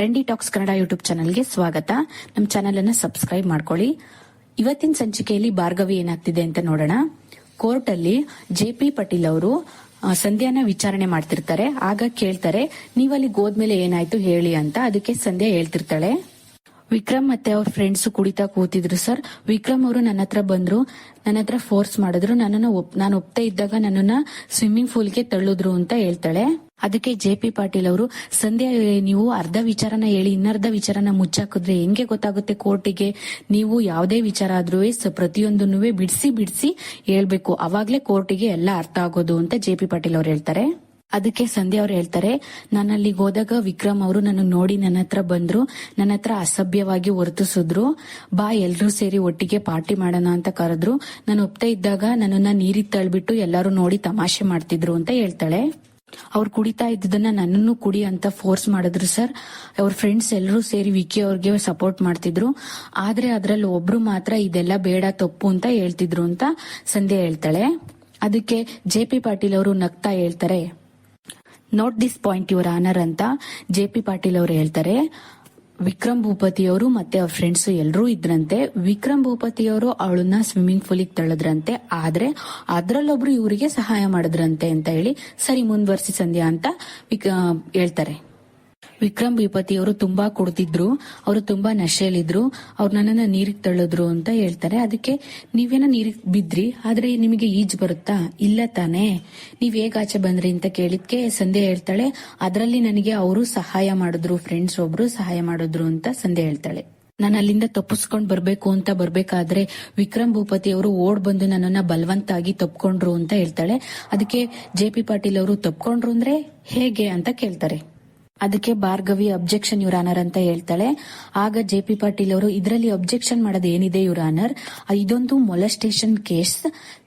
Trendy tax Kannada YouTube ಚಾನಲ್ಗೆ ಸ್ವಾಗತ. ನಮ್ಮ ಚಾನೆಲ್ ಅನ್ನು ಸಬ್ಸ್ಕ್ರೈಬ್ ಮಾಡ್ಕೊಳ್ಳಿ. ಇವತ್ತಿನ ಸಂಚಿಕೆಯಲ್ಲಿ ಭಾರ್ಗವಿ ಏನಾಗ್ತಿದೆ ಅಂತ ನೋಡೋಣ. ಕೋರ್ಟ್ ಅಲ್ಲಿ ಜೆ ಪಿ ಪಾಟೀಲ್ ಅವರು ಸಂಧ್ಯಾನ ವಿಚಾರಣೆ ಮಾಡ್ತಿರ್ತಾರೆ. ಆಗ ಕೇಳ್ತಾರೆ, ನೀವಲ್ಲಿ ಗೋದ್ಮೇಲೆ ಏನಾಯ್ತು ಹೇಳಿ ಅಂತ. ಅದಕ್ಕೆ ಸಂಧ್ಯಾ ಹೇಳ್ತಿರ್ತಾಳೆ. ವಿಕ್ರಮ್ ಮತ್ತೆ ಅವ್ರ ಫ್ರೆಂಡ್ಸ್ ಕುಡಿತಾ ಕೂತಿದ್ರು ಸರ್. ವಿಕ್ರಮ್ ಅವರು ನನ್ನ ಹತ್ರ ಬಂದ್ರು, ನನ್ನ ಹತ್ರ ಫೋರ್ಸ್ ಮಾಡಿದ್ರು. ನನ್ನನ್ನು ನಾನು ಒಪ್ತಾ ಇದ್ದಾಗ ನನ್ನನ್ನ ಸ್ವಿಮ್ಮಿಂಗ್ ಪೂಲ್ಗೆ ತಳ್ಳಿದ್ರು ಅಂತ ಹೇಳ್ತಾಳೆ. ಅದಕ್ಕೆ ಜೆ ಪಿ ಪಾಟೀಲ್ ಅವರು, ಸಂಧ್ಯಾ ನೀವು ಅರ್ಧ ವಿಚಾರನ ಹೇಳಿ, ಇನ್ನರ್ಧ ವಿಚಾರನ ಮುಚ್ಚಾಕಿದ್ರೆ ಹೆಂಗೆ ಗೊತ್ತಾಗುತ್ತೆ ಕೋರ್ಟಿಗೆ? ನೀವು ಯಾವುದೇ ವಿಚಾರ ಆದ್ರೂ ಪ್ರತಿಯೊಂದನ್ನು ಬಿಡಿಸಿ ಬಿಡಿಸಿ ಹೇಳ್ಬೇಕು. ಅವಾಗ್ಲೇ ಕೋರ್ಟಿಗೆ ಎಲ್ಲ ಅರ್ಥ ಆಗೋದು ಅಂತ ಜೆ ಪಿ ಪಾಟೀಲ್ ಅವ್ರು ಹೇಳ್ತಾರೆ. ಅದಕ್ಕೆ ಸಂಧ್ಯಾ ಅವ್ರು ಹೇಳ್ತಾರೆ ನಾನು ಅಲ್ಲಿ ಹೋದಾಗ ವಿಕ್ರಮ್ ಅವರು ನನ್ನ ನೋಡಿ ನನ್ನ ಹತ್ರ ಬಂದ್ರು, ನನ್ನ ಹತ್ರ ಅಸಭ್ಯವಾಗಿ ವರ್ತಿಸಿದ್ರು ಬಾ ಎಲ್ಲರೂ ಸೇರಿ ಒಟ್ಟಿಗೆ ಪಾರ್ಟಿ ಮಾಡೋಣ ಅಂತ ಕರೆದ್ರು. ನಾನು ಒಪ್ತಾ ಇದ್ದಾಗ ನನ್ನನ್ನ ನೀರಿಗೆ ತಳ್ಬಿಟ್ಟು ಎಲ್ಲರೂ ನೋಡಿ ತಮಾಷೆ ಮಾಡ್ತಿದ್ರು ಅಂತ ಹೇಳ್ತಾಳೆ. ಅವ್ರು ಕುಡಿತಾ ಇದ್ದದನ್ನ ನನ್ನನ್ನು ಕುಡಿ ಅಂತ ಫೋರ್ಸ್ ಮಾಡಿದ್ರು ಸರ್ ಅವ್ರ ಫ್ರೆಂಡ್ಸ್ ಎಲ್ಲರೂ ಸೇರಿ ವಿಕಿ ಅವ್ರಿಗೆ ಸಪೋರ್ಟ್ ಮಾಡ್ತಿದ್ರು. ಆದ್ರೆ ಅದ್ರಲ್ಲಿ ಒಬ್ರು ಮಾತ್ರ ಇದೆಲ್ಲ ಬೇಡ, ತಪ್ಪು ಅಂತ ಹೇಳ್ತಿದ್ರು ಅಂತ ಸಂಧ್ಯಾ ಹೇಳ್ತಾಳೆ. ಅದಕ್ಕೆ ಜೆ ಪಿ ಪಾಟೀಲ್ ಅವರು ನಗ್ತಾ ಹೇಳ್ತಾರೆ. Note this point your honour ಅಂತ ಜೆ ಪಿ ಪಾಟೀಲ್ ಅವರು ಹೇಳ್ತಾರೆ. ವಿಕ್ರಮ್ ಭೂಪತಿಯವರು ಮತ್ತೆ ಅವ್ರ ಫ್ರೆಂಡ್ಸ್ ಎಲ್ಲರೂ ಇದ್ರಂತೆ. ವಿಕ್ರಮ್ ಭೂಪತಿಯವರು ಅವಳನ್ನ ಸ್ವಿಮ್ಮಿಂಗ್ ಪೂಲಿಗೆ ತಳ್ಳದ್ರಂತೆ. ಆದ್ರೆ ಅದ್ರಲ್ಲೊಬ್ರು ಇವರಿಗೆ ಸಹಾಯ ಮಾಡಿದ್ರಂತೆ ಅಂತ ಹೇಳಿ, ಸರಿ, ಮುಂದುವರ್ಸಿ ಸಂಧ್ಯಾ ಅಂತ ಹೇಳ್ತಾರೆ. ವಿಕ್ರಮ್ ಭೂಪತಿ ಅವರು ತುಂಬಾ ಕುಡ್ದಿದ್ರು, ಅವರು ತುಂಬಾ ನಶೆಯಲ್ಲಿದ್ರು, ಅವ್ರು ನನ್ನನ್ನ ನೀರಿಗೆ ತಳ್ಳಿದ್ರು ಅಂತ ಹೇಳ್ತಾರೆ. ಅದಕ್ಕೆ ನೀವೇನ ನೀರಿಗೆ ಬಿದ್ರಿ, ಆದ್ರೆ ನಿಮಗೆ ಈಜ್ ಬರುತ್ತಾ? ಇಲ್ಲ ತಾನೇ. ನೀವ್ ಹೇಗ್ ಆಚೆ ಬಂದ್ರಿ ಅಂತ ಕೇಳಿದ್ಕೆ ಸಂಧ್ಯಾ ಹೇಳ್ತಾಳೆ, ಅದರಲ್ಲಿ ನನಗೆ ಅವರು ಸಹಾಯ ಮಾಡಿದ್ರು ಫ್ರೆಂಡ್ಸ್ ಒಬ್ರು ಸಹಾಯ ಮಾಡಿದ್ರು ಅಂತ ಸಂಧ್ಯಾ ಹೇಳ್ತಾಳೆ. ನಾನು ಅಲ್ಲಿಂದ ತಪ್ಪಿಸ್ಕೊಂಡ್ ಬರ್ಬೇಕು ಅಂತ ಬರ್ಬೇಕಾದ್ರೆ ವಿಕ್ರಮ್ ಭೂಪತಿ ಅವರು ಓಡ್ ಬಂದು ನನ್ನನ್ನ ಬಲವಂತಾಗಿ ತಪ್ಕೊಂಡ್ರು ಅಂತ ಹೇಳ್ತಾಳೆ. ಅದಕ್ಕೆ ಜೆ ಪಿ ಪಾಟೀಲ್ ಅವರು ತಪ್ಕೊಂಡ್ರು ಅಂದ್ರೆ ಹೇಗೆ ಅಂತ ಕೇಳ್ತಾರೆ. ಅದಕ್ಕೆ ಭಾರ್ಗವಿ ಅಬ್ಜೆಕ್ಷನ್ ಯುರಾನರ್ ಅಂತ ಹೇಳ್ತಾಳೆ. ಆಗ ಜೆ ಪಿ ಪಾಟೀಲ್ ಅವರು, ಇದರಲ್ಲಿ ಅಬ್ಜೆಕ್ಷನ್ ಮಾಡೋದು ಏನಿದೆ ಯುರಾನರ್ ಇದೊಂದು ಮೊಲೆಸ್ಟೇಷನ್ ಕೇಸ್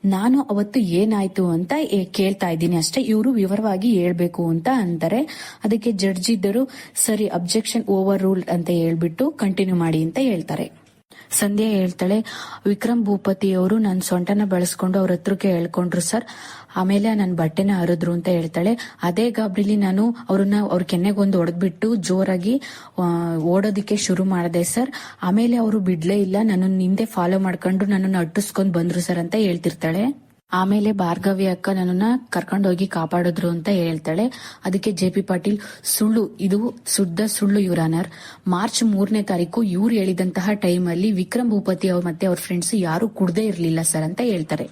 ನಾನು ಅವತ್ತು ಏನಾಯ್ತು ಅಂತ ಕೇಳ್ತಾ ಇದ್ದೀನಿ ಅಷ್ಟೇ. ಇವರು ವಿವರವಾಗಿ ಹೇಳ್ಬೇಕು ಅಂತ ಅಂತಾರೆ. ಅದಕ್ಕೆ ಜಡ್ಜ್ ಇದ್ದರು, ಸರಿ ಅಬ್ಜೆಕ್ಷನ್ ಓವರ್ ರೂಲ್ಡ್ ಅಂತ ಹೇಳ್ಬಿಟ್ಟು ಕಂಟಿನ್ಯೂ ಮಾಡಿ ಅಂತ ಹೇಳ್ತಾರೆ. ಸಂಧ್ಯಾ ಹೇಳ್ತಾಳೆ, ವಿಕ್ರಮ್ ಭೂಪತಿ ಅವರು ನನ್ನ ಸೊಂಟನ ಬಳಸ್ಕೊಂಡು ಅವ್ರ ಹತ್ರಕ್ಕೆ ಹೇಳ್ಕೊಂಡ್ರು ಸರ್. ಆಮೇಲೆ ನನ್ನ ಬಟ್ಟೆನ ಹರಿದ್ರು ಅಂತ ಹೇಳ್ತಾಳೆ. ಅದೇ ಗಾಬ್ರಿಲಿ ನಾನು ಅವ್ರನ್ನ ಅವ್ರ ಕೆನ್ನೆಗೊಂದು ಹೊಡೆದ್ಬಿಟ್ಟು ಜೋರಾಗಿ ಓಡೋದಕ್ಕೆ ಶುರು ಮಾಡಿದೆ ಸರ್. ಆಮೇಲೆ ಅವರು ಬಿಡ್ಲೇ ಇಲ್ಲ. ನನ್ನ ಹಿಂದೆ ಫಾಲೋ ಮಾಡ್ಕೊಂಡು ನನ್ನನ್ನು ಅಟ್ಟಿಸ್ಕೊಂಡು ಬಂದ್ರು ಸರ್ ಅಂತ ಹೇಳ್ತಿರ್ತಾಳೆ. ಆಮೇಲೆ ಭಾರ್ಗವಿ ಅಕ್ಕ ನನ್ನನ್ನ ಕರ್ಕೊಂಡೋಗಿ ಕಾಪಾಡಿದ್ರು ಅಂತ ಹೇಳ್ತಾಳೆ. ಅದಕ್ಕೆ ಜೆ ಪಿ ಪಾಟೀಲ್, ಸುಳ್ಳು, ಇದು ಶುದ್ಧ ಸುಳ್ಳು ಯುರಾನರ್ ಮಾರ್ಚ್ ಮೂರನೇ ತಾರೀಕು ಇವ್ರು ಹೇಳಿದಂತಹ ಟೈಮಲ್ಲಿ ವಿಕ್ರಮ್ ಭೂಪತಿ ಅವ್ರು ಮತ್ತೆ ಅವ್ರ ಫ್ರೆಂಡ್ಸ್ ಯಾರು ಕುಡ್ದೇ ಇರಲಿಲ್ಲ ಸರ್ ಅಂತ ಹೇಳ್ತಾರೆ.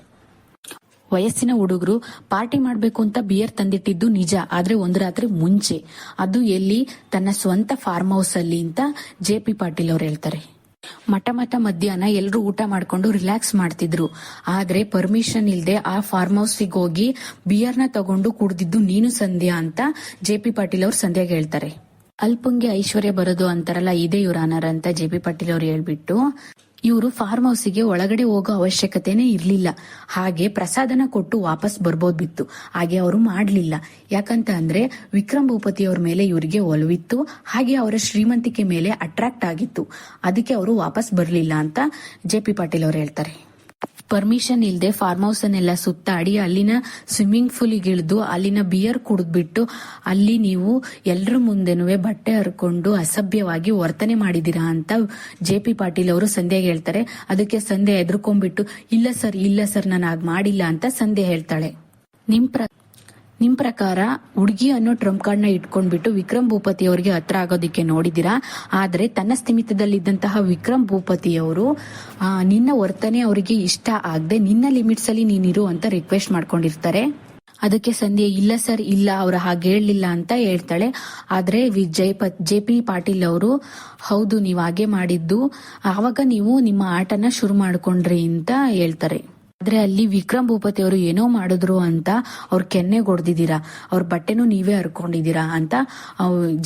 ವಯಸ್ಸಿನ ಹುಡುಗರು ಪಾರ್ಟಿ ಮಾಡಬೇಕು ಅಂತ ಬಿಯರ್ ತಂದಿಟ್ಟಿದ್ದು ನಿಜ, ಆದ್ರೆ ಒಂದು ರಾತ್ರಿ ಮುಂಚೆ. ಅದು ಎಲ್ಲಿ? ತನ್ನ ಸ್ವಂತ ಫಾರ್ಮ್ ಹೌಸ್ ಅಲ್ಲಿ ಅಂತ ಜೆ ಪಿ ಪಾಟೀಲ್ ಅವ್ರು ಹೇಳ್ತಾರೆ. ಮಠ ಮಠ ಮಧ್ಯಾಹ್ನ ಎಲ್ಲರೂ ಊಟ ಮಾಡ್ಕೊಂಡು ರಿಲ್ಯಾಕ್ಸ್ ಮಾಡ್ತಿದ್ರು. ಆದ್ರೆ ಪರ್ಮಿಷನ್ ಇಲ್ದೆ ಆ ಫಾರ್ಮ್ ಹೌಸ್ಗೆ ಹೋಗಿ ಬಿಯರ್ನ ತಗೊಂಡು ಕುಡ್ದಿದ್ದು ನೀನು ಸಂಧ್ಯಾ ಅಂತ ಜೆ ಪಿ ಪಾಟೀಲ್ ಅವರು ಸಂಧ್ಯಾಗೆ ಹೇಳ್ತಾರೆ. ಅಲ್ಪಂಗೆ ಐಶ್ವರ್ಯ ಬರೋದು ಅಂತಾರಲ್ಲ, ಇದೇ ಇವ್ರ ಅಂತ ಜೆ ಪಿ ಪಾಟೀಲ್ ಅವ್ರು ಹೇಳ್ಬಿಟ್ಟು ಇವರು ಫಾರ್ಮ್ ಹೌಸಿಗೆ ಒಳಗಡೆ ಹೋಗೋ ಅವಶ್ಯಕತೆನೇ ಇರಲಿಲ್ಲ. ಹಾಗೆ ಪ್ರಸಾದನ ಕೊಟ್ಟು ವಾಪಸ್ ಬರ್ಬೋದಿತ್ತು ಹಾಗೆ ಅವರು ಮಾಡಲಿಲ್ಲ. ಯಾಕಂತ ಅಂದ್ರೆ ವಿಕ್ರಮ್ ಭೂಪತಿ ಮೇಲೆ ಇವರಿಗೆ ಒಲವಿತ್ತು. ಹಾಗೆ ಅವರ ಶ್ರೀಮಂತಿಕೆ ಮೇಲೆ ಅಟ್ರಾಕ್ಟ್ ಆಗಿತ್ತು. ಅದಕ್ಕೆ ಅವರು ವಾಪಸ್ ಬರಲಿಲ್ಲ ಅಂತ ಜೆ ಪಿ ಪಾಟೀಲ್ ಅವರು ಹೇಳ್ತಾರೆ. ಪರ್ಮಿಷನ್ ಇಲ್ಲದೆ ಫಾರ್ಮ್ ಹೌಸ್ ಅನ್ನೆಲ್ಲ ಸುತ್ತಾಡಿ ಅಲ್ಲಿನ ಸ್ವಿಮ್ಮಿಂಗ್ ಪೂಲಿಗೆ ಇಳಿದು ಅಲ್ಲಿನ ಬಿಯರ್ ಕುಡಿದ್ಬಿಟ್ಟು ಅಲ್ಲಿ ನೀವು ಎಲ್ಲರ ಮುಂದೆನೂ ಬಟ್ಟೆ ಹರ್ಕೊಂಡು ಅಸಭ್ಯವಾಗಿ ವರ್ತನೆ ಮಾಡಿದೀರಾ ಅಂತ ಜೆ ಪಿ ಪಾಟೀಲ್ ಅವರು ಸಂಧ್ಯಾಗೆ ಹೇಳ್ತಾರೆ. ಅದಕ್ಕೆ ಸಂಧ್ಯೆ ಎದ್ರುಕೊಂಡ್ಬಿಟ್ಟು ಇಲ್ಲ ಸರ್ ಇಲ್ಲ ಸರ್, ನಾನು ಹಾಗೆ ಮಾಡಿಲ್ಲ ಅಂತ ಸಂಧ್ಯೆ ಹೇಳ್ತಾಳೆ. ನಿಮ್ ಪ್ರ ನಿಮ್ ಪ್ರಕಾರ ಹುಡುಗಿ ಅನ್ನೋ ಟ್ರಂಪ್ ಕಾರ್ಡ್ನ ಇಟ್ಕೊಂಡ್ಬಿಟ್ಟು ವಿಕ್ರಮ್ ಭೂಪತಿ ಅವರಿಗೆ ಹತ್ರ ಆಗೋದಿಕ್ಕೆ ನೋಡಿದಿರಾ ಆದ್ರೆ ತನ್ನ ಸ್ಥಿಮಿತದಲ್ಲಿದ್ದಂತಹ ವಿಕ್ರಮ್ ಭೂಪತಿ ಅವರು ನಿನ್ನ ವರ್ತನೆ ಅವರಿಗೆ ಇಷ್ಟ ಆಗದೆ ನಿನ್ನ ಲಿಮಿಟ್ಸ್ ಅಲ್ಲಿ ನೀನಿರು ಅಂತ ರಿಕ್ವೆಸ್ಟ್ ಮಾಡ್ಕೊಂಡಿರ್ತಾರೆ. ಅದಕ್ಕೆ ಸಂಧ್ಯೆ, ಇಲ್ಲ ಸರ್ ಇಲ್ಲ, ಅವ್ರ ಹಾಗೆ ಹೇಳಲಿಲ್ಲ ಅಂತ ಹೇಳ್ತಾಳೆ. ಆದ್ರೆ ವಿಜಯ್ ಜೆ ಪಿ ಪಾಟೀಲ್ ಅವರು, ಹೌದು, ನೀವು ಹಾಗೆ ಮಾಡಿದ್ದು. ಆವಾಗ ನೀವು ನಿಮ್ಮ ಆಟನ ಶುರು ಮಾಡ್ಕೊಂಡ್ರಿ ಅಂತ ಹೇಳ್ತಾರೆ. ಆದ್ರೆ ಅಲ್ಲಿ ವಿಕ್ರಮ್ ಭೂಪತಿ ಅವರು ಏನೋ ಮಾಡಿದ್ರು ಅಂತ ಅವ್ರ ಕೆನ್ನೆ ಹೊಡೆದಿದ್ದೀರಾ? ಅವ್ರ ಬಟ್ಟೆನೂ ನೀವೇ ಹರ್ಕೊಂಡಿದ್ದೀರಾ ಅಂತ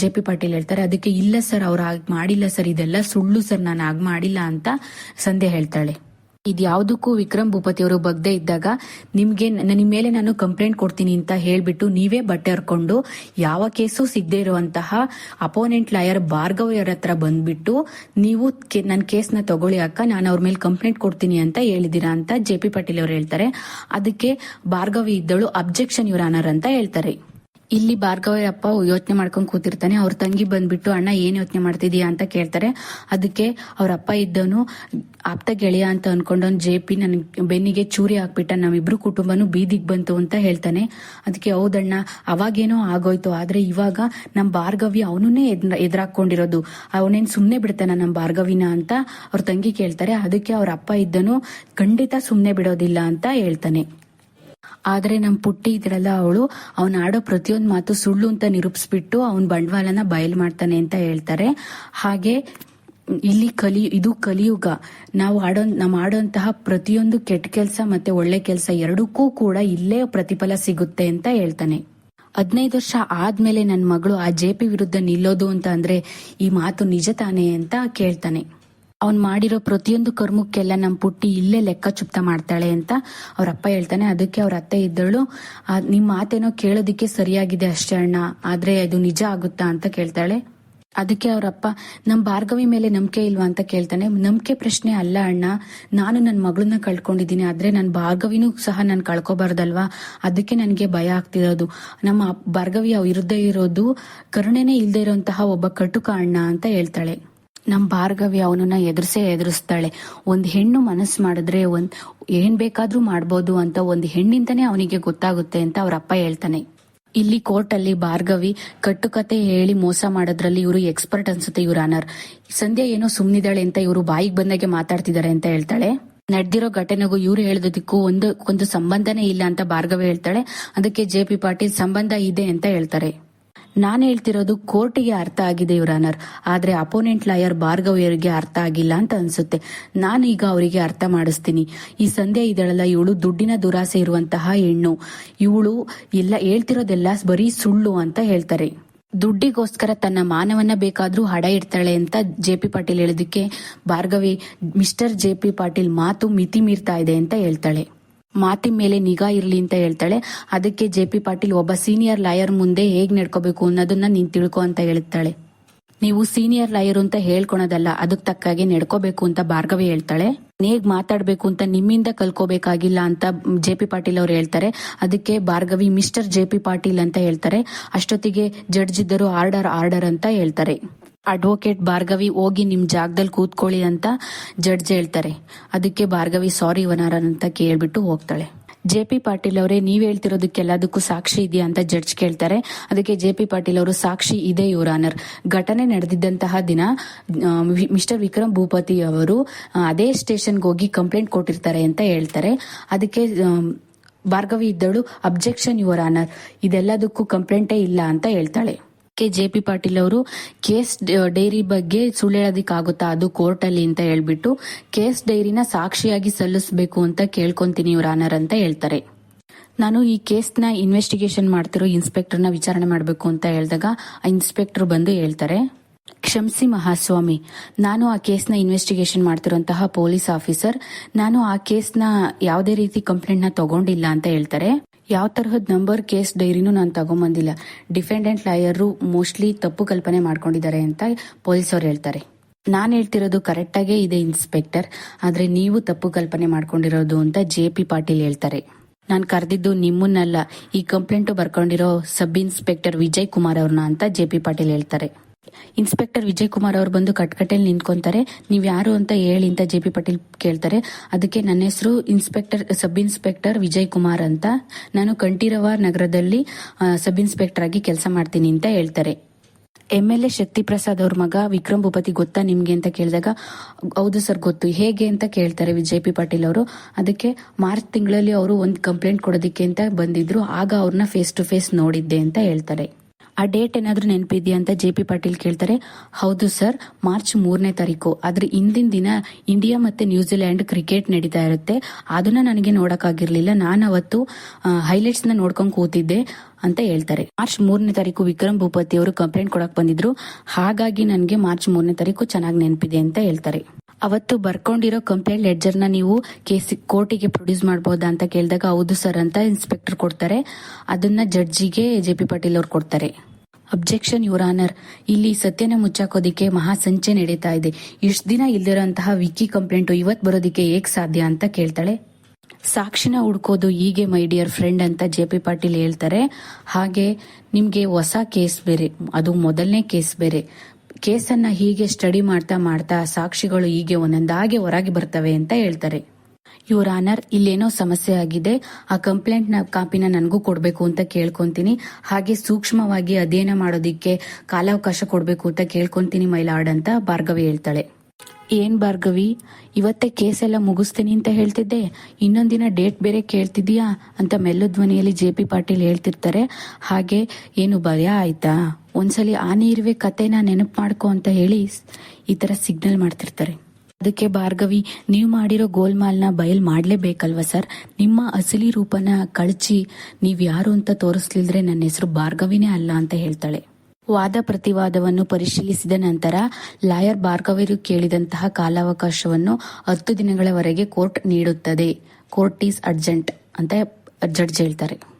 ಜೆ ಪಿ ಪಾಟೀಲ್ ಹೇಳ್ತಾರೆ. ಅದಕ್ಕೆ ಇಲ್ಲ ಸರ್, ಅವ್ರು ಹಾಗೆ ಮಾಡಿಲ್ಲ ಸರ್, ಇದೆಲ್ಲ ಸುಳ್ಳು ಸರ್, ನಾನು ಹಾಗೆ ಮಾಡಿಲ್ಲ ಅಂತ ಸಂಧ್ಯಾ ಹೇಳ್ತಾಳೆ. ಇದ್ಯಾವುದಕ್ಕೂ ವಿಕ್ರಮ್ ಭೂಪತಿ ಅವರು ಬಗ್ದೇ ಇದ್ದಾಗ, ನಿಮ್ಗೆ ನಿಮ್ಮ ನಿಮ್ ಮೇಲೆ ನಾನು ಕಂಪ್ಲೇಂಟ್ ಕೊಡ್ತೀನಿ ಅಂತ ಹೇಳ್ಬಿಟ್ಟು ನೀವೇ ಬಟ್ಟೆ ಹರ್ಕೊಂಡು ಯಾವ ಕೇಸು ಸಿಗದೆ ಇರುವಂತಹ ಅಪೋನೆಂಟ್ ಲಾಯರ್ ಭಾರ್ಗವ್ ಅವರ ಹತ್ರ ಬಂದ್ಬಿಟ್ಟು, ನೀವು ನನ್ನ ಕೇಸ್ನ ತಗೊಳ್ಳಿ ಅಕ್ಕ, ನಾನು ಅವ್ರ ಮೇಲೆ ಕಂಪ್ಲೇಂಟ್ ಕೊಡ್ತೀನಿ ಅಂತ ಹೇಳಿದಿರಾ ಅಂತ ಜೆ ಪಿ ಪಾಟೀಲ್ ಅವರು ಹೇಳ್ತಾರೆ. ಅದಕ್ಕೆ ಭಾರ್ಗವಿ ಇದ್ದಳು ಅಬ್ಜೆಕ್ಷನ್ ಯುವರ್ ಆನರ್ ಅಂತ ಹೇಳ್ತಾರೆ. ಇಲ್ಲಿ ಭಾರ್ಗವಿ ಅಪ್ಪ ಯೋಚನೆ ಮಾಡ್ಕೊಂಡು ಕೂತಿರ್ತಾನೆ. ಅವ್ರ ತಂಗಿ ಬಂದ್ಬಿಟ್ಟು, ಅಣ್ಣ, ಏನ್ ಯೋಚನೆ ಮಾಡ್ತಿದೀಯಾ? ಅಂತ ಕೇಳ್ತಾರೆ. ಅದಕ್ಕೆ ಅವ್ರ ಅಪ್ಪ ಇದ್ದವನು, ಆಪ್ತ ಗೆಳೆಯ ಅಂತ ಅನ್ಕೊಂಡವ್ನು ಜೆ ಪಿ ನನ್ ಬೆನ್ನಿಗೆ ಚೂರಿ ಹಾಕ್ಬಿಟ್ಟ. ನಾವಿಬ್ರು ಕುಟುಂಬನು ಬೀದಿಗೆ ಬಂತು ಅಂತ ಹೇಳ್ತಾನೆ. ಅದಕ್ಕೆ, ಹೌದಣ್ಣ, ಅವಾಗೇನೋ ಆಗೋಯ್ತು. ಆದ್ರೆ ಇವಾಗ ನಮ್ ಭಾರ್ಗವಿ ಅವನನ್ನೇ ಎದುರಾಕೊಂಡಿರೋದು ಅವನೇನ್ ಸುಮ್ನೆ ಬಿಡ್ತಾನ ನಮ್ ಭಾರ್ಗವಿನ ಅಂತ ಅವ್ರ ತಂಗಿ ಕೇಳ್ತಾರೆ. ಅದಕ್ಕೆ ಅವ್ರ ಅಪ್ಪ ಇದ್ದನು ಖಂಡಿತ ಸುಮ್ನೆ ಬಿಡೋದಿಲ್ಲ ಅಂತ ಹೇಳ್ತಾನೆ. ಆದ್ರೆ ನಮ್ ಪುಟ್ಟಿ ಇದ್ರಲ್ಲ ಅವಳು, ಅವನ್ ಆಡೋ ಪ್ರತಿಯೊಂದು ಮಾತು ಸುಳ್ಳು ಅಂತ ನಿರೂಪಿಸ್ಬಿಟ್ಟು ಅವನ್ ಬಂಡವಾಳನ ಬಯಲ್ ಮಾಡ್ತಾನೆ ಅಂತ ಹೇಳ್ತಾರೆ. ಹಾಗೆ ಇಲ್ಲಿ ಕಲಿ, ಇದು ಕಲಿಯುಗ. ನಾವು ಆಡೋ ನಾವು ಆಡೋಂತಹ ಪ್ರತಿಯೊಂದು ಕೆಟ್ಟ ಕೆಲಸ ಮತ್ತೆ ಒಳ್ಳೆ ಕೆಲಸ ಎರಡಕ್ಕೂ ಕೂಡ ಇಲ್ಲೇ ಪ್ರತಿಫಲ ಸಿಗುತ್ತೆ ಅಂತ ಹೇಳ್ತಾನೆ. ಹದಿನೈದು ವರ್ಷ ಆದ್ಮೇಲೆ ನನ್ನ ಮಗಳು ಆ ಜೆ ಪಿ ವಿರುದ್ಧ ನಿಲ್ಲೋದು ಅಂತ ಅಂದ್ರೆ ಈ ಮಾತು ನಿಜ ತಾನೆ ಅಂತ ಕೇಳ್ತಾನೆ. ಅವ್ನ್ ಮಾಡಿರೋ ಪ್ರತಿಯೊಂದು ಕರ್ಮಕ್ಕೆಲ್ಲ ನಮ್ ಪುಟ್ಟಿ ಇಲ್ಲೇ ಲೆಕ್ಕ ಚುಪ್ತ ಮಾಡ್ತಾಳೆ ಅಂತ ಅವ್ರ ಅಪ್ಪ ಹೇಳ್ತಾನೆ. ಅದಕ್ಕೆ ಅವ್ರ ಅತ್ತೆ ಇದ್ದಳು. ನಿಮ್ಮ ನಿಮ್ ಮಾತೇನೋ ಕೇಳೋದಿಕ್ಕೆ ಸರಿಯಾಗಿದೆ ಅಷ್ಟೇ ಅಣ್ಣ. ಆದ್ರೆ ಅದು ನಿಜ ಆಗುತ್ತಾ ಅಂತ ಕೇಳ್ತಾಳೆ. ಅದಕ್ಕೆ ಅವರಪ್ಪ ನಮ್ ಭಾರ್ಗವಿ ಮೇಲೆ ನಂಬಿಕೆ ಇಲ್ವಾ ಅಂತ ಕೇಳ್ತಾನೆ. ನಂಬಿಕೆ ಪ್ರಶ್ನೆ ಅಲ್ಲ ಅಣ್ಣ. ನಾನು ನನ್ನ ಮಗಳನ್ನ ಕಳ್ಕೊಂಡಿದ್ದೀನಿ. ಆದ್ರೆ ನನ್ನ ಭಾರ್ಗವಿನೂ ಸಹ ನಾನು ಕಳ್ಕೊಬಾರ್ದಲ್ವಾ? ಅದಕ್ಕೆ ನನಗೆ ಭಯ ಆಗ್ತಿರೋದು. ನಮ್ಮ ಭಾರ್ಗವಿ ವಿರುದ್ಧ ಇರೋದು ಕರುಣೆನೇ ಇಲ್ದೇ ಇರೋಂತಹ ಒಬ್ಬ ಕಟುಕ ಅಣ್ಣ ಅಂತ ಹೇಳ್ತಾಳೆ. ನಮ್ ಭಾರ್ಗವಿ ಅವನನ್ನ ಎದುರಿಸೇ ಎದುರಿಸ್ತಾಳೆ. ಒಂದು ಹೆಣ್ಣು ಮನಸ್ಸು ಮಾಡಿದ್ರೆ ಒಂದ್ ಏನ್ ಬೇಕಾದ್ರೂ ಮಾಡ್ಬೋದು ಅಂತ ಒಂದು ಹೆಣ್ಣಿಂದನೇ ಅವನಿಗೆ ಗೊತ್ತಾಗುತ್ತೆ ಅಂತ ಅವ್ರ ಅಪ್ಪ ಹೇಳ್ತಾನೆ. ಇಲ್ಲಿ ಕೋರ್ಟ್ ಅಲ್ಲಿ ಭಾರ್ಗವಿ ಕಟ್ಟುಕತೆ ಹೇಳಿ ಮೋಸ ಮಾಡೋದ್ರಲ್ಲಿ ಇವರು ಎಕ್ಸ್ಪರ್ಟ್ ಅನ್ಸುತ್ತೆ ಇವ್ರ ಆನರ್ ಸಂಧ್ಯಾ ಏನೋ ಸುಮ್ನಿದಾಳೆ ಅಂತ ಇವರು ಬಾಯಿಗೆ ಬಂದಾಗೆ ಮಾತಾಡ್ತಿದ್ದಾರೆ ಅಂತ ಹೇಳ್ತಾಳೆ. ನಡೆದಿರೋ ಘಟನೆಗೂ ಇವ್ರು ಹೇಳೋದಕ್ಕೂ ಒಂದು ಒಂದು ಸಂಬಂಧನೇ ಇಲ್ಲ ಅಂತ ಭಾರ್ಗವಿ ಹೇಳ್ತಾಳೆ. ಅದಕ್ಕೆ ಜೆ ಪಿ ಪಾಟೀಲ್ ಸಂಬಂಧ ಇದೆ ಅಂತ ಹೇಳ್ತಾರೆ. ನಾನ್ ಹೇಳ್ತಿರೋದು ಕೋರ್ಟಿಗೆ ಅರ್ಥ ಆಗಿದೆ ಆನರ್ ಆದ್ರೆ ಅಪೋನೆಂಟ್ ಲಾಯರ್ ಭಾರ್ಗವಿಯರಿಗೆ ಅರ್ಥ ಆಗಿಲ್ಲ ಅಂತ ಅನ್ಸುತ್ತೆ. ನಾನು ಈಗ ಅವರಿಗೆ ಅರ್ಥ ಮಾಡಿಸ್ತೀನಿ. ಈ ಸಂಧ್ಯಾ ಇದಳಲ್ಲ, ಇವಳು ದುಡ್ಡಿನ ದುರಾಸೆ ಇರುವಂತಹ ಹೆಣ್ಣು. ಇವಳು ಎಲ್ಲ ಹೇಳ್ತಿರೋದೆಲ್ಲ ಬರೀ ಸುಳ್ಳು ಅಂತ ಹೇಳ್ತಾರೆ. ದುಡ್ಡಿಗೋಸ್ಕರ ತನ್ನ ಮಾನವನ್ನ ಬೇಕಾದ್ರೂ ಹಡ ಇಡ್ತಾಳೆ ಅಂತ ಜೆ ಪಿ ಪಾಟೀಲ್ ಹೇಳೋದಕ್ಕೆ Bhargavi mister J P Patil ಮಾತು ಮಿತಿ ಮೀರ್ತಾ ಇದೆ ಅಂತ ಹೇಳ್ತಾಳೆ. ಮಾತಿನ ಮೇಲೆ ನಿಗಾ ಇರ್ಲಿ ಅಂತ ಹೇಳ್ತಾಳೆ. ಅದಕ್ಕೆ ಜೆ ಪಿ ಪಾಟೀಲ್ ಒಬ್ಬ ಸೀನಿಯರ್ ಲಾಯರ್ ಮುಂದೆ ಹೇಗ್ ನಡ್ಕೋಬೇಕು ಅನ್ನೋದನ್ನ ನೀನ್ ತಿಳ್ಕೊ ಅಂತ ಹೇಳ್ತಾಳೆ. ನೀವು ಸೀನಿಯರ್ ಲಾಯರ್ ಅಂತ ಹೇಳ್ಕೊಳೋದಲ್ಲ, ಅದಕ್ ತಕ್ಕಾಗೆ ನಡ್ಕೋಬೇಕು ಅಂತ ಭಾರ್ಗವಿ ಹೇಳ್ತಾಳೆ. ಹೇಗ್ ಮಾತಾಡ್ಬೇಕು ಅಂತ ನಿಮ್ಮಿಂದ ಕಲ್ಕೋಬೇಕಾಗಿಲ್ಲ ಅಂತ ಜೆ ಪಿ ಪಾಟೀಲ್ ಅವ್ರು ಹೇಳ್ತಾರೆ. ಅದಕ್ಕೆ Bhargavi mister J P Patil ಅಂತ ಹೇಳ್ತಾರೆ. ಅಷ್ಟೊತ್ತಿಗೆ ಜಡ್ಜ್ ಇದ್ದರು ಆರ್ಡರ್ ಆರ್ಡರ್ ಅಂತ ಹೇಳ್ತಾರೆ. ಅಡ್ವೊಕೇಟ್ ಭಾರ್ಗವಿ ಹೋಗಿ ನಿಮ್ ಜಾಗದಲ್ಲಿ ಕೂತ್ಕೊಳ್ಳಿ ಅಂತ ಜಡ್ಜ್ ಹೇಳ್ತಾರೆ. ಅದಕ್ಕೆ ಭಾರ್ಗವಿ ಸಾರಿ ವನಾರನ್ ಅಂತ ಕೇಳ್ಬಿಟ್ಟು ಹೋಗ್ತಾಳೆ. ಜೆ ಪಿ ಪಾಟೀಲ್ ಅವರೇ, ನೀವ್ ಹೇಳ್ತಿರೋದಕ್ಕೆಲ್ಲದಕ್ಕೂ ಸಾಕ್ಷಿ ಇದೆಯಾ ಅಂತ ಜಡ್ಜ್ ಕೇಳ್ತಾರೆ. ಅದಕ್ಕೆ ಜೆ ಪಿ ಪಾಟೀಲ್ ಅವರು ಸಾಕ್ಷಿ ಇದೆ ಆನರ್ ಘಟನೆ ನಡೆದಿದ್ದಂತಹ ದಿನ ಮಿಸ್ಟರ್ ವಿಕ್ರಮ್ ಭೂಪತಿ ಅವರು ಅದೇ ಸ್ಟೇಷನ್ಗೆ ಹೋಗಿ ಕಂಪ್ಲೇಂಟ್ ಕೊಟ್ಟಿರ್ತಾರೆ ಅಂತ ಹೇಳ್ತಾರೆ. ಅದಕ್ಕೆ ಭಾರ್ಗವಿ ಇದ್ದಳು, ಅಬ್ಜೆಕ್ಷನ್ ಯುವರ್ ಆನರ್ ಇದೆಲ್ಲದಕ್ಕೂ ಕಂಪ್ಲೇಂಟೇ ಇಲ್ಲ ಅಂತ ಹೇಳ್ತಾಳೆ. ಕೆ ಜೆ ಪಿ ಪಾಟೀಲ್ ಅವರು ಕೇಸ್ ಡೈರಿ ಬಗ್ಗೆ ಸುಳ್ಳು ಅದು ಕೋರ್ಟ್ ಅಲ್ಲಿ ಅಂತ ಹೇಳ್ಬಿಟ್ಟು ಕೇಸ್ ಡೈರಿನ ಸಾಕ್ಷಿಯಾಗಿ ಸಲ್ಲಿಸಬೇಕು ಅಂತ ಕೇಳ್ಕೊಂತೀನಿ ಇವ್ರ ಆನರ್ ಅಂತ ಹೇಳ್ತಾರೆ. ನಾನು ಈ ಕೇಸ್ನ ಇನ್ವೆಸ್ಟಿಗೇಷನ್ ಮಾಡ್ತಿರೋ ಇನ್ಸ್ಪೆಕ್ಟರ್ನ ವಿಚಾರಣೆ ಮಾಡಬೇಕು ಅಂತ ಹೇಳಿದಾಗ ಆ ಇನ್ಸ್ಪೆಕ್ಟರ್ ಬಂದು ಹೇಳ್ತಾರೆ, ಕ್ಷಮಿಸಿ ಮಹಾಸ್ವಾಮಿ, ನಾನು ಆ ಕೇಸ್ನ ಇನ್ವೆಸ್ಟಿಗೇಷನ್ ಮಾಡ್ತಿರೋಂತಹ ಪೊಲೀಸ್ ಆಫೀಸರ್, ನಾನು ಆ ಕೇಸ್ನ ಯಾವುದೇ ರೀತಿ ಕಂಪ್ಲೇಂಟ್ನ ತಗೊಂಡಿಲ್ಲ ಅಂತ ಹೇಳ್ತಾರೆ. ಯಾವ ತರಹದ ನಂಬರ್ ಕೇಸ್ ಡೈರಿನೂ ನಾನು ತಗೊಂಬಂದಿಲ್ಲ. ಡಿಫೆಂಡೆಂಟ್ ಲಾಯರು ಮೋಸ್ಟ್ಲಿ ತಪ್ಪು ಕಲ್ಪನೆ ಮಾಡ್ಕೊಂಡಿದ್ದಾರೆ ಅಂತ ಪೊಲೀಸ್ ಅವ್ರು ಹೇಳ್ತಾರೆ. ನಾನು ಹೇಳ್ತಿರೋದು ಕರೆಕ್ಟ್ ಆಗೇ ಇದೆ ಇನ್ಸ್ಪೆಕ್ಟರ್ ಆದ್ರೆ ನೀವು ತಪ್ಪು ಕಲ್ಪನೆ ಮಾಡ್ಕೊಂಡಿರೋದು ಅಂತ ಜೆ ಪಿ ಪಾಟೀಲ್ ಹೇಳ್ತಾರೆ. ನಾನು ಕರೆದಿದ್ದು ನಿಮ್ಮನ್ನಲ್ಲ, ಈ ಕಂಪ್ಲೇಂಟ್ ಬರ್ಕೊಂಡಿರೋ ಸಬ್ ಇನ್ಸ್ಪೆಕ್ಟರ್ ವಿಜಯ್ ಕುಮಾರ್ ಅವ್ರನ್ನ ಅಂತ ಜೆ ಪಿ ಪಾಟೀಲ್ ಹೇಳ್ತಾರೆ. ಇನ್ಸ್ಪೆಕ್ಟರ್ ವಿಜಯ್ ಕುಮಾರ್ ಅವ್ರು ಬಂದು ಕಟ್ಕಟ್ಟೆಯಲ್ಲಿ ನಿಂತ್ಕೊಂತಾರೆ. ನೀವ್ ಯಾರು ಅಂತ ಹೇಳಿ ಅಂತ ಜೆ ಪಿ ಪಾಟೀಲ್ ಕೇಳ್ತಾರೆ. ಅದಕ್ಕೆ ನನ್ನ ಹೆಸರು inspector sub inspector Vijay Kumar ಅಂತ. ನಾನು ಕಂಠೀರವ ನಗರದಲ್ಲಿ ಸಬ್ ಇನ್ಸ್ಪೆಕ್ಟರ್ ಆಗಿ ಕೆಲಸ ಮಾಡ್ತೀನಿ ಅಂತ ಹೇಳ್ತಾರೆ. M L A Shakti Prasad ಅವ್ರ ಮಗ ವಿಕ್ರಮ್ ಭೂಪತಿ ಗೊತ್ತಾ ನಿಮ್ಗೆ ಅಂತ ಕೇಳಿದಾಗ, ಹೌದು ಸರ್ ಗೊತ್ತು. ಹೇಗೆ ಅಂತ ಕೇಳ್ತಾರೆ ವಿಜಯ್ ಪಿ ಪಾಟೀಲ್ ಅವರು. ಅದಕ್ಕೆ ಮಾರ್ಚ್ ತಿಂಗಳಲ್ಲಿ ಅವರು ಒಂದು ಕಂಪ್ಲೇಂಟ್ ಕೊಡೋದಕ್ಕೆ ಅಂತ ಬಂದಿದ್ರು. ಆಗ ಅವ್ರನ್ನ ಫೇಸ್ ಟು ಫೇಸ್ ನೋಡಿದ್ದೆ ಅಂತ ಹೇಳ್ತಾರೆ. ಆ ಡೇಟ್ ಏನಾದ್ರೂ ನೆನಪಿದ್ಯಾ ಅಂತ ಜೆ ಪಿ ಪಾಟೀಲ್ ಕೇಳ್ತಾರೆ. ಹೌದು ಸರ್ ಮಾರ್ಚ್ ಮೂರನೇ ತಾರೀಕು. ಆದ್ರೆ ಇಂದಿನ ದಿನ ಇಂಡಿಯಾ ಮತ್ತೆ ನ್ಯೂಜಿಲೆಂಡ್ ಕ್ರಿಕೆಟ್ ನಡೀತಾ ಇರುತ್ತೆ. ಅದನ್ನ ನನಗೆ ನೋಡಕ್ಕಾಗಿರ್ಲಿಲ್ಲ. ನಾನು ಅವತ್ತು ಹೈಲೈಟ್ಸ್ನ ನೋಡ್ಕೊಂಡ್ ಕೂತಿದ್ದೆ ಅಂತ ಹೇಳ್ತಾರೆ. ಮಾರ್ಚ್ ಮೂರನೇ ತಾರೀಕು ವಿಕ್ರಮ್ ಭೂಪತಿ ಅವರು ಕಂಪ್ಲೇಂಟ್ ಕೊಡಕ್ ಬಂದಿದ್ರು. ಹಾಗಾಗಿ ನನಗೆ ಮಾರ್ಚ್ ಮೂರನೇ ತಾರೀಕು ಚೆನ್ನಾಗಿ ನೆನಪಿದೆ ಅಂತ ಹೇಳ್ತಾರೆ. ಅವತ್ತು ಬರ್ಕೊಂಡಿರೋ ಕಂಪ್ಲೇಂಟ್ ಲೆಡ್ಜರ್ನ ನೀವು ಕೇಸ್ ಕೋರ್ಟಿಗೆ ಪ್ರೊಡ್ಯೂಸ್ ಮಾಡ್ಬೋದಾ ಅಂತ ಕೇಳಿದಾಗ, ಹೌದು ಸರ್ ಅಂತ ಇನ್ಸ್ಪೆಕ್ಟರ್ ಕೊಡ್ತಾರೆ. ಅದನ್ನ ಜಡ್ಜಿಗೆ ಜೆ ಪಿ ಪಾಟೀಲ್ ಅವ್ರು ಕೊಡ್ತಾರೆ. ಅಬ್ಜೆಕ್ಷನ್ ಯುವರ್ ಆನರ್ ಇಲ್ಲಿ ಸತ್ಯನ ಮುಚ್ಚಾಕೋದಿಕ್ಕೆ ಮಹಾಸಂಚೆ ನಡೀತಾ ಇದೆ. ಇಷ್ಟು ದಿನ ಇಲ್ದಿರೋಂತಹ ವಿಕಿ ಕಂಪ್ಲೇಂಟ್ ಇವತ್ ಬರೋದಿಕ್ಕೆ ಹೇಗ್ ಸಾಧ್ಯ ಅಂತ ಕೇಳ್ತಾಳೆ. ಸಾಕ್ಷಿನ ಹುಡ್ಕೋದು ಹೀಗೆ ಮೈ ಡಿಯರ್ ಫ್ರೆಂಡ್ ಅಂತ ಜೆ ಪಿ ಪಾಟೀಲ್ ಹೇಳ್ತಾರೆ. ಹಾಗೆ ನಿಮ್ಗೆ ಹೊಸ ಕೇಸ್ ಬೇರೆ, ಅದು ಮೊದಲನೇ ಕೇಸ್ ಬೇರೆ. ಕೇಸನ್ನ ಹೀಗೆ ಸ್ಟಡಿ ಮಾಡ್ತಾ ಮಾಡ್ತಾ ಸಾಕ್ಷಿಗಳು ಹೀಗೆ ಒಂದೊಂದಾಗೆ ಹೊರಗೆ ಬರ್ತವೆ ಅಂತ ಹೇಳ್ತಾರೆ. ಯುವರ್ ಆನರ್ ಇಲ್ಲೇನೋ ಸಮಸ್ಯೆ ಆಗಿದೆ. ಆ ಕಂಪ್ಲೇಂಟ್ನ ಕಾಪಿನ ನನಗೂ ಕೊಡಬೇಕು ಅಂತ ಕೇಳ್ಕೊಂತೀನಿ. ಹಾಗೆ ಸೂಕ್ಷ್ಮವಾಗಿ ಅಧ್ಯಯನ ಮಾಡೋದಿಕ್ಕೆ ಕಾಲಾವಕಾಶ ಕೊಡಬೇಕು ಅಂತ ಕೇಳ್ಕೊಂತೀನಿ ಮೈಲಾಡ್ ಅಂತ ಭಾರ್ಗವಿ ಹೇಳ್ತಾಳೆ. ಏನ್ ಭಾರ್ಗವಿ? ಇವತ್ತೇ ಕೇಸ್ ಎಲ್ಲ ಮುಗಿಸ್ತೀನಿ ಅಂತ ಹೇಳ್ತಿದ್ದೆ. ಇನ್ನೊಂದಿನ ಡೇಟ್ ಬೇರೆ ಕೇಳ್ತಿದೀಯಾ ಅಂತ ಮೆಲ್ಲು ಧ್ವನಿಯಲ್ಲಿ ಜೆ ಪಿ ಪಾಟೀಲ್ ಹೇಳ್ತಿರ್ತಾರೆ. ಹಾಗೆ ಏನು ಭಯ ಆಯ್ತಾ? ಒಂದ್ಸಲಿ ಆ ಇರುವೆ ಕತೆನ ನೆನಪು ಮಾಡ್ಕೊ ಅಂತ ಹೇಳಿ ಈ ತರ ಸಿಗ್ನಲ್ ಮಾಡ್ತಿರ್ತಾರೆ. ಅದಕ್ಕೆ ಭಾರ್ಗವಿ, ನೀವು ಮಾಡಿರೋ ಗೋಲ್ಮಾಲ್ನ ಬಯಲ್ ಮಾಡ್ಲೇಬೇಕಲ್ವಾ ಸರ್? ನಿಮ್ಮ ಅಸಲಿ ರೂಪನ ಕಳಚಿ ನೀವು ಯಾರು ಅಂತ ತೋರಿಸ್ಲಿಲ್ದ್ರೆ ನನ್ನ ಹೆಸರು ಭಾರ್ಗವಿನೇ ಅಲ್ಲ ಅಂತ ಹೇಳ್ತಾಳೆ. ವಾದ ಪ್ರತಿವಾದವನ್ನು ಪರಿಶೀಲಿಸಿದ ನಂತರ ಲಾಯರ್ ಭಾರ್ಗವಿರು ಕೇಳಿದಂತಹ ಕಾಲಾವಕಾಶವನ್ನು ಹತ್ತು ದಿನಗಳವರೆಗೆ ಕೋರ್ಟ್ ನೀಡುತ್ತದೆ. ಕೋರ್ಟ್ ಈಸ್ ಅರ್ಜೆಂಟ್ ಅಂತ ಜಡ್ಜ್ ಹೇಳ್ತಾರೆ.